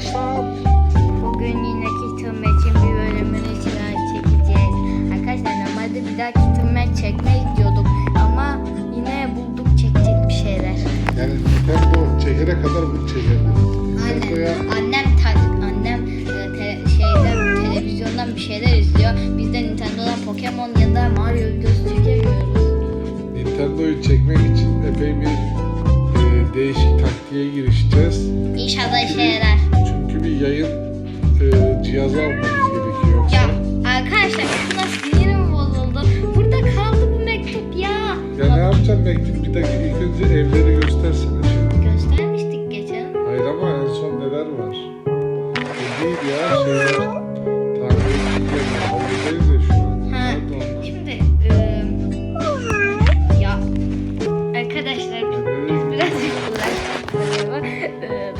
arkadaşlar. Bugün yine Kitürmek'in bir bölümünü çekeceğiz. Arkadaşlar normalde bir daha Kitürmek çekmeyi diyorduk ama yine bulduk çekecek bir şeyler. Yani Nintendo çekene kadar bunu çekelim. Nintendo'ya Annem, ta- annem e, te- şeyden, televizyondan bir şeyler izliyor. Biz de Nintendo'dan Pokemon ya da Mario videosu çekemiyoruz. Nintendo'yu çekmek için epey bir e, değişik taktiğe girişeceğiz. İnşallah işe yarar. Çünkü bir yayın e, cihazı almamız gerekiyor yoksa. Ya arkadaşlar şuna sinirim bozuldu. Burada kaldı bu mektup ya. Ya ne yapacağım mektup? Bir dakika ilk önce evleri göstersene şimdi. Göstermiştik geçen. Hayır ama en son neler var? O değil ya şeyler. Ya arkadaşlar biz biz birazcık uğraştık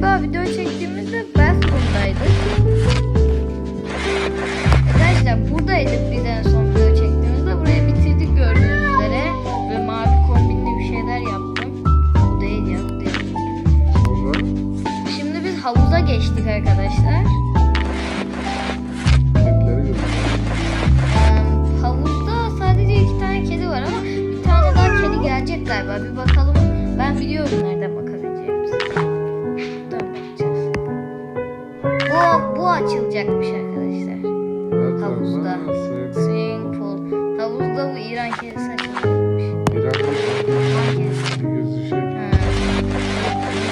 galiba video çektiğimizde bathroom'daydık. Arkadaşlar buradaydık biz en son video çektiğimizde. Burayı bitirdik gördüğünüz üzere. Ve mavi kombinli bir şeyler yaptım. Bu değil ya bu değil. Şimdi biz havuza geçtik arkadaşlar. Ee, havuzda sadece iki tane kedi var ama bir tane daha kedi gelecek galiba. Bir bakalım. Açılacakmış arkadaşlar. Nerede Havuzda. Swimming pool. Havuzda bu İran kedisi açılacakmış. İran kedisi. bir gözü şey. Ha.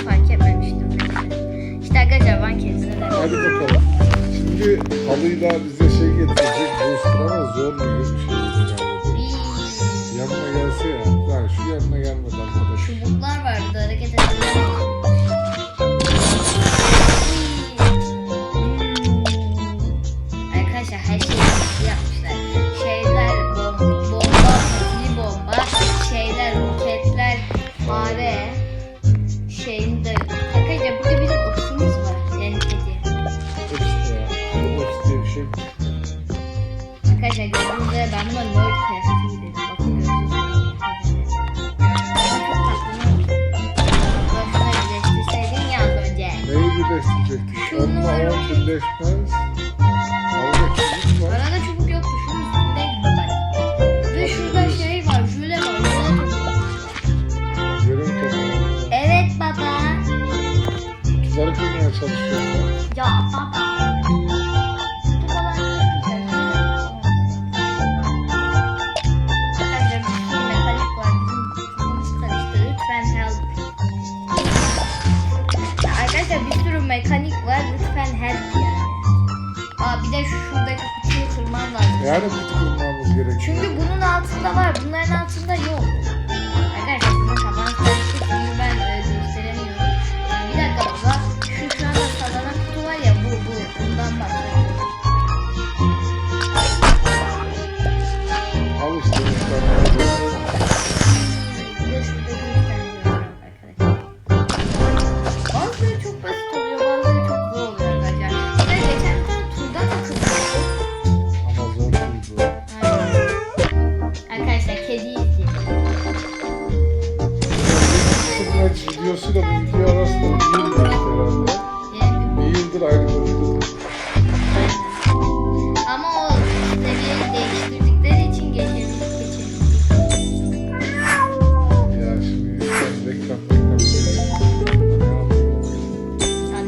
Fark etmemiştim. neyse. İşte arkadaşlar Van kedisine de Hadi bakalım. Şimdi halıyla bize şey getirecek. Booster ama zor bir bir şey. Bir Yanına gelse ya. Yani şu yanına arkadaş. çubuklar var burada hareket edebiliyor. Var. o kutu kırmamız gerekiyor. Çünkü bunun altında var. Bunların altında yok. Arkadaşlar sizin kafanız karıştı çünkü ben e, gösteremiyorum. Bir dakika baba. Şu şu anda sallanan kutu var ya bu bu. Bundan bahsediyorum. Al işte videosuyla video arasında bir yıl geçti herhalde. Bir yıldır bölümde. Ama o seviyeyi değiştirdikleri için geçemedik. Ya şimdi reklam reklam söylüyorsun.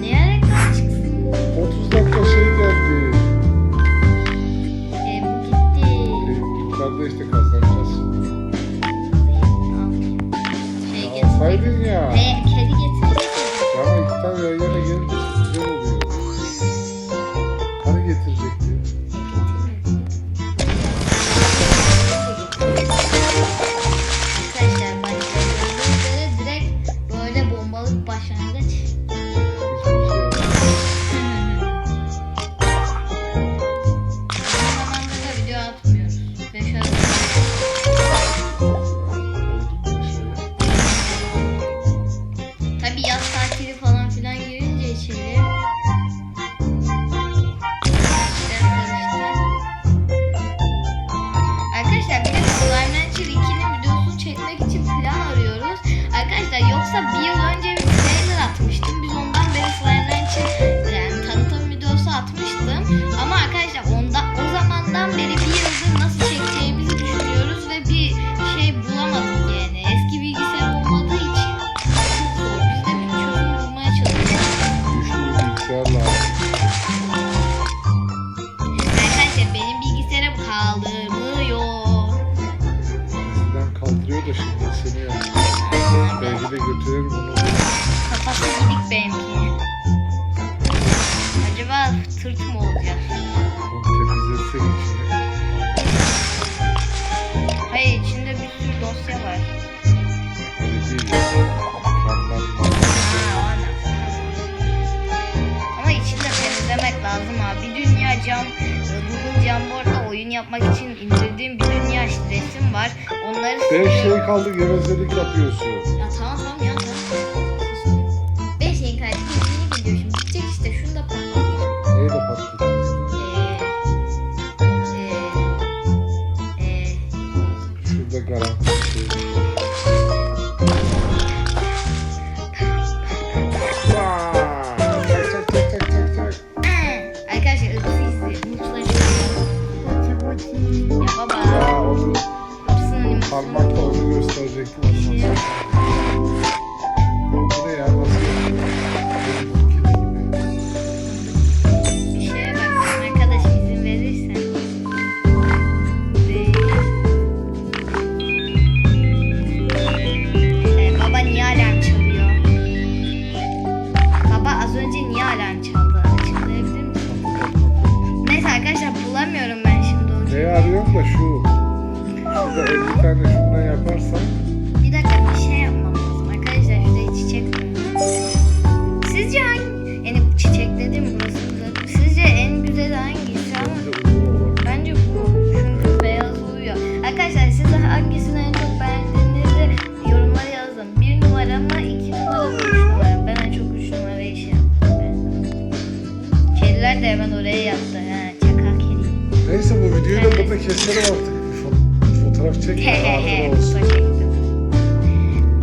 Ya reklam çıksın? 30 dakika şey geldi. E, bu gitti. E, Yukarıda işte kazanacağız. Alsaydın ya. E, kedi getirecek. Ama iki tane yan yana gelince güzel oluyor. Hani getirecekti? Arkadaşlar bak gördüğünüz üzere direkt böyle bombalık başlangıç. Hiçbir şey yok. Video atmıyoruz. Ve başındasın ya. Belki de götürür bunu. Kafası gibik benimki. için indirdiğim bir dünya resim var. Onları... Beş şey kaldı gevezelik yapıyorsun. Ya tamam tamam ya tamam. Baba. Parmakla onu gösterecektim. da şu. Şurada 50 tane şundan yaparsan da keselim artık. Bir fotoğraf çek. He he he.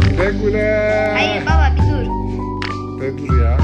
Güle güle. Hayır baba bir dur. Ne dur ya?